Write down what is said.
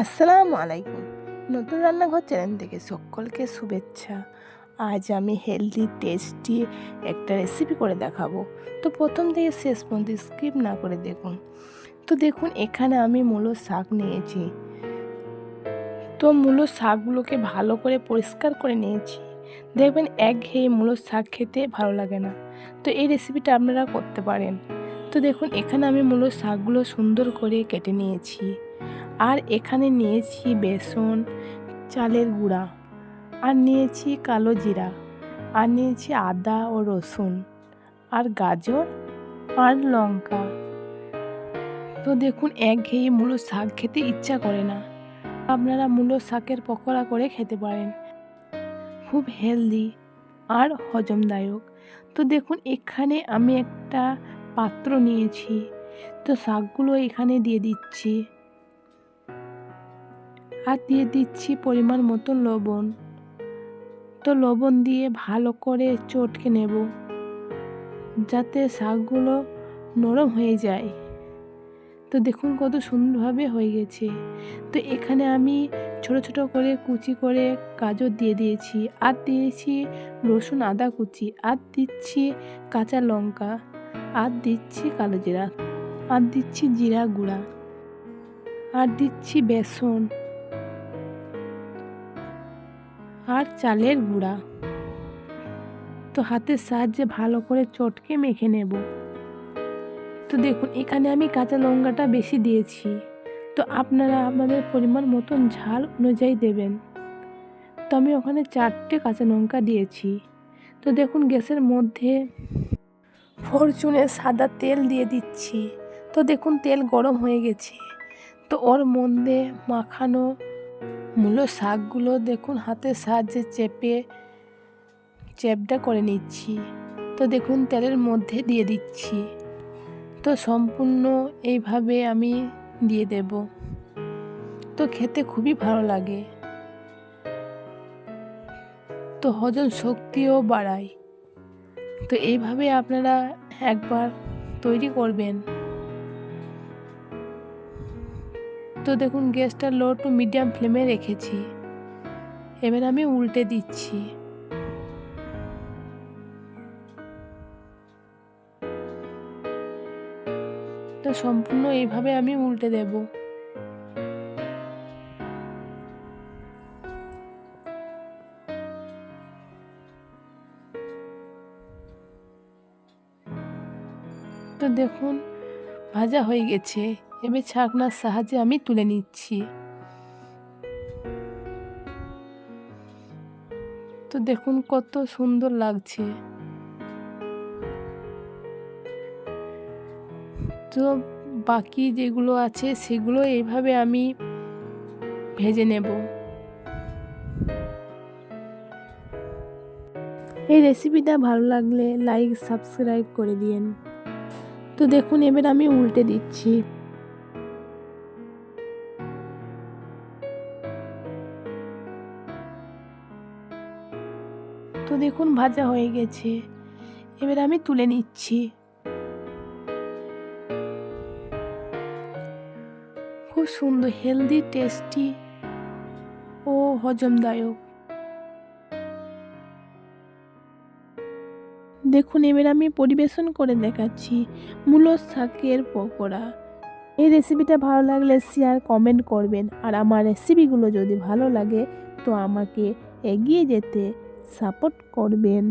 আসসালামু আলাইকুম। নতুন রান্নাঘর চ্যানেল থেকে সকলকে শুভেচ্ছা। আজ আমি হেলদি টেস্টি একটা রেসিপি করে দেখাবো। তো প্রথম থেকে শেষ পর্যন্ত স্কিপ না করে দেখুন। তো দেখুন, এখানে আমি মূলো শাক নিয়েছি। তো মূলো শাকগুলোকে ভালো করে পরিষ্কার করে নিয়েছি। দেখবেন এক ঘেয়ে মূলো শাক খেতে ভালো লাগে না। তো এই রেসিপিটা আপনারা করতে পারেন। তো দেখুন, এখানে আমি মূলো শাকগুলো সুন্দর করে কেটে নিয়েছি। আর এখানে নিয়েছি বেসন, চালের গুঁড়া, আর নিয়েছি কালো জিরা, আর নিয়েছি আদা ও রসুন, আর গাজর, আর লঙ্কা। তো দেখুন, এক ঘেয়ে মূলো শাক খেতে ইচ্ছা করে না। আপনারা মূলো শাকের পকোড়া করে খেতে পারেন। খুব হেলদি আর হজমদায়ক। তো দেখুন, এখানে আমি একটা পাত্র নিয়েছি। তো শাকগুলো এখানে দিয়ে দিচ্ছি। আর দিয়ে দিচ্ছি পরিমাণ মতো লবণ। তো লবণ দিয়ে ভালো করে চটকে নেব, যাতে শাকগুলো নরম হয়ে যায়। তো দেখুন কত সুন্দরভাবে হয়ে গেছে। তো এখানে আমি ছোট ছোট করে কুচি করে গাজর দিয়ে দিয়েছি, আর দিয়েছি রসুন আদা কুচি, আর দিচ্ছি কাঁচা লঙ্কা, আর দিচ্ছি কালো জিরা, আর দিচ্ছি জিরা গুঁড়া, আর দিচ্ছি বেসন। আর চালের গুঁড়া। তো হাতের সাহায্যে ভালো করে চটকে মেখে নেব। তো দেখুন, এখানে আমি কাঁচা লঙ্কাটা বেশি দিয়েছি। তো আপনারা আপনাদের পরিমাণ মতন ঝাল অনুযায়ী দেবেন। তো আমি ওখানে চারটে কাঁচা লঙ্কা দিয়েছি। তো দেখুন, গ্যাসের মধ্যে ফরচুনের সাদা তেল দিয়ে দিচ্ছি। তো দেখুন, তেল গরম হয়ে গেছে। তো ওর মধ্যে মাখানো মূলো শাকগুলো দেখুন, হাতের সাহায্যে চেপে, চেপটা করে নিচ্ছি। তো দেখুন, তেলের মধ্যে দিয়ে দিচ্ছি। তো সম্পূর্ণ এইভাবে আমি দিয়ে দেব। তো খেতে খুবই ভালো লাগে। তো হজম শক্তিও বাড়ায়। তো এইভাবে আপনারা একবার তৈরি করবেন। তো দেখুন, গ্যাসটা লো টু মিডিয়াম ফ্লেমে রেখেছি। এবার আমি উল্টে দিচ্ছি। তো সম্পূর্ণ এইভাবে আমি উল্টে দেব। তো দেখুন, ভাজা হয়ে গেছে। এবার ছাকনার সাহায্যে আমি তুলে নিচ্ছি। তো দেখুন কত সুন্দর লাগছে। তো বাকি যেগুলো আছে সেগুলো এইভাবে আমি ভেজে নেব। এই রেসিপিটা ভালো লাগলে লাইক, সাবস্ক্রাইব করে দিন তো দেখুন এবার আমি উল্টে দিচ্ছি। তো দেখুন ভাজা হয়ে গেছে। এবার আমি তুলে নিচ্ছি। খুব সুন্দর হেলদি টেস্টি ও হজমদায়ক। দেখুন, এবার আমি পরিবেশন করে দেখাচ্ছি মূলো শাকের পকোড়া। এই রেসিপিটা ভালো লাগলে শেয়ার কমেন্ট করবেন। আর আমার রেসিপিগুলো যদি ভালো লাগে, তো আমাকে এগিয়ে যেতে সাপোর্ট করবেন।